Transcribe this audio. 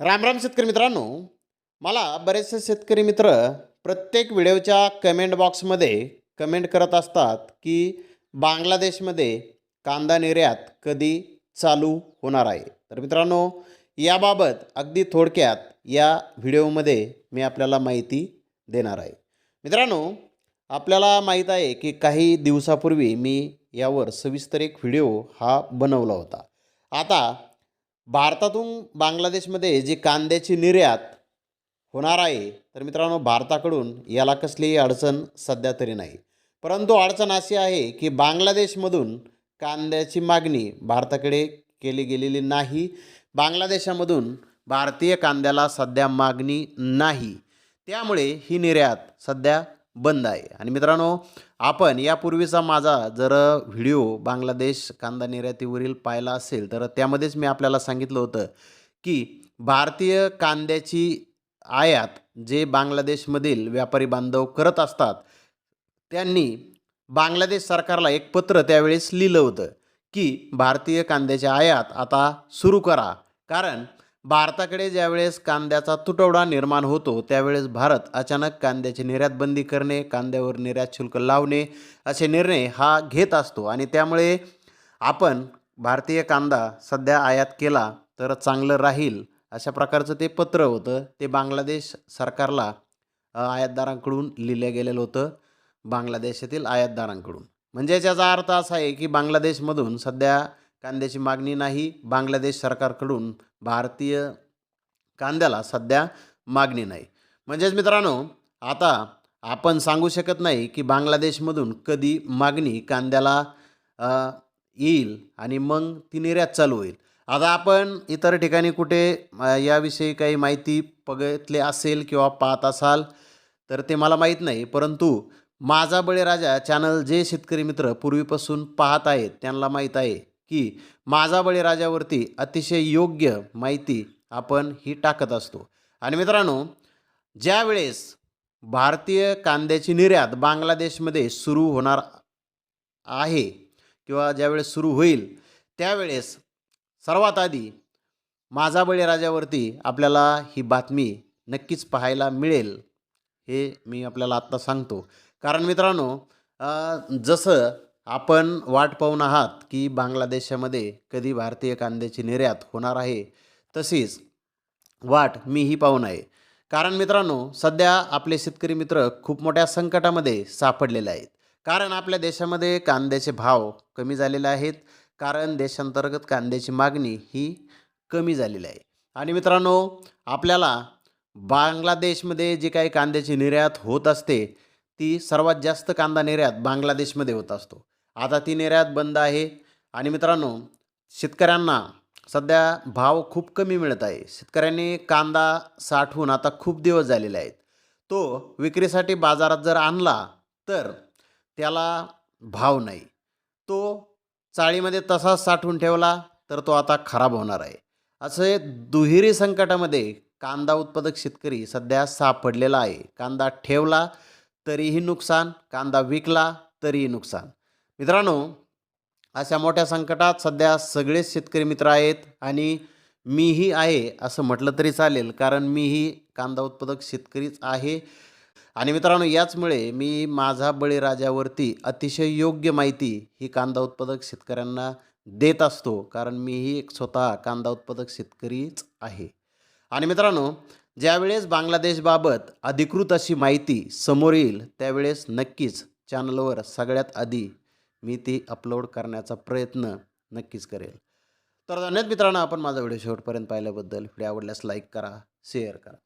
राम राम शेतकरी मित्रांनो. मला बरेचसे शेतकरी मित्र प्रत्येक व्हिडिओच्या कमेंट बॉक्समध्ये कमेंट करत असतात की बांगलादेशमध्ये कांदा निर्यात कधी चालू होणार आहे. तर मित्रांनो याबाबत अगदी थोडक्यात या व्हिडिओमध्ये मी आपल्याला माहिती देणार आहे. मित्रांनो आपल्याला माहीत आहे की काही दिवसापूर्वी मी यावर सविस्तर एक व्हिडिओ हा बनवला होता. आता भारतातून बांगलादेशमध्ये जी कांद्याची निर्यात होणार आहे तर मित्रांनो भारताकडून याला कसलीही अडचण सध्या तरी नाही. परंतु अडचण अशी आहे की बांगलादेशमधून कांद्याची मागणी भारताकडे केली गेलेली नाही. बांगलादेशामधून भारतीय कांद्याला सध्या मागणी नाही. त्यामुळे ही निर्यात सध्या बंद आहे. आणि मित्रांनो आपण यापूर्वीचा माझा जर व्हिडिओ बांगलादेश कांदा निर्यातीवरील पाहिला असेल तर त्यामध्येच मी आपल्याला सांगितलं होतं की भारतीय कांद्याची आयात जे बांगलादेशमधील व्यापारी बांधव करत असतात त्यांनी बांगलादेश सरकारला एक पत्र त्यावेळेस लिहिलं होतं की भारतीय कांद्याची आयात आता सुरू करा. कारण भारताकडे ज्यावेळेस कांद्याचा तुटवडा निर्माण होतो त्यावेळेस भारत अचानक कांद्याची निर्यात बंदी करणे कांद्यावर निर्यात शुल्क लावणे असे निर्णय हा घेत असतो. आणि त्यामुळे आपण भारतीय कांदा सध्या आयात केला तर चांगलं राहील अशा प्रकारचं ते पत्र होतं. ते बांगलादेश सरकारला आयातदारांकडून लिहिलं गेलेलं होतं बांगलादेशातील आयातदारांकडून. म्हणजे याचा अर्थ असा आहे की बांगलादेशमधून सध्या कांद्याची मागणी नाही. बांगलादेश सरकारकडून भारतीय कांद्याला सध्या मागणी नाही. म्हणजेच मित्रांनो आता आपण सांगू शकत नाही की बांगलादेशमधून कधी मागणी कांद्याला येईल आणि मग ती निर्यात चालू होईल. आता आपण इतर ठिकाणी कुठे याविषयी काही माहिती बघितली असेल किंवा पाहत असाल तर ते मला माहीत नाही. परंतु माझा बळीराजा चॅनल जे शेतकरी मित्र पूर्वीपासून पाहत आहेत त्यांना माहीत आहे की माझा बळीराजावरती अतिशय योग्य माहिती आपण ही टाकत असतो. आणि मित्रांनो ज्यावेळेस भारतीय कांद्याची निर्यात बांगलादेशमध्ये सुरू होणार आहे किंवा ज्यावेळेस सुरू होईल त्यावेळेस सर्वात आधी माझा बळीराजावरती आपल्याला ही बातमी नक्कीच पाहायला मिळेल हे मी आपल्याला आत्ता सांगतो. कारण मित्रांनो जसं आपण वाट पाहून आहात की बांगलादेशामध्ये कधी भारतीय कांद्याची निर्यात होणार आहे तशीच वाट मीही पाहून आहे. कारण मित्रांनो सध्या आपले शेतकरी मित्र खूप मोठ्या संकटामध्ये सापडलेले आहेत. कारण आपल्या देशामध्ये कांद्याचे भाव कमी झालेले आहेत. कारण देशांतर्गत कांद्याची मागणी ही कमी झालेली आहे. आणि मित्रांनो आपल्याला बांगलादेशमध्ये जी काही कांद्याची निर्यात होत असते ती सर्वात जास्त कांदा निर्यात बांगलादेशमध्ये होत असतो. आता ती निर्यात बंद आहे. आणि मित्रांनो शेतकऱ्यांना सध्या भाव खूप कमी मिळत आहे. शेतकऱ्यांनी कांदा साठवून आता खूप दिवस झालेले आहेत. तो विक्रीसाठी बाजारात जर आणला तर त्याला भाव नाही. तो चाळीमध्ये तसाच साठवून ठेवला तर तो आता खराब होणार आहे. असे दुहेरी संकटामध्ये कांदा उत्पादक शेतकरी सध्या सापडलेला आहे. कांदा ठेवला तरीही नुकसान. कांदा विकला तरीही नुकसान. मित्रांनो अशा मोठ्या संकटात सध्या सगळेच शेतकरी मित्र आहेत आणि मीही आहे असं म्हटलं तरी चालेल कारण मीही कांदा उत्पादक शेतकरीच आहे. आणि मित्रांनो याचमुळे मी माझा बळीराजावरती अतिशय योग्य माहिती ही कांदा उत्पादक शेतकऱ्यांना देत असतो कारण मीही एक स्वतः कांदा उत्पादक शेतकरीच आहे. आणि मित्रांनो ज्यावेळेस बांगलादेशबाबत अधिकृत अशी माहिती समोर येईल त्यावेळेस नक्कीच चॅनलवर सगळ्यात आधी मी ती अपलोड करण्याचा प्रयत्न नक्कीच करेल. तर धन्यवाद मित्रांनो आपण माझा व्हिडिओ शेवटपर्यंत पाहिल्याबद्दल. व्हिडिओ आवडल्यास लाईक करा शेअर करा.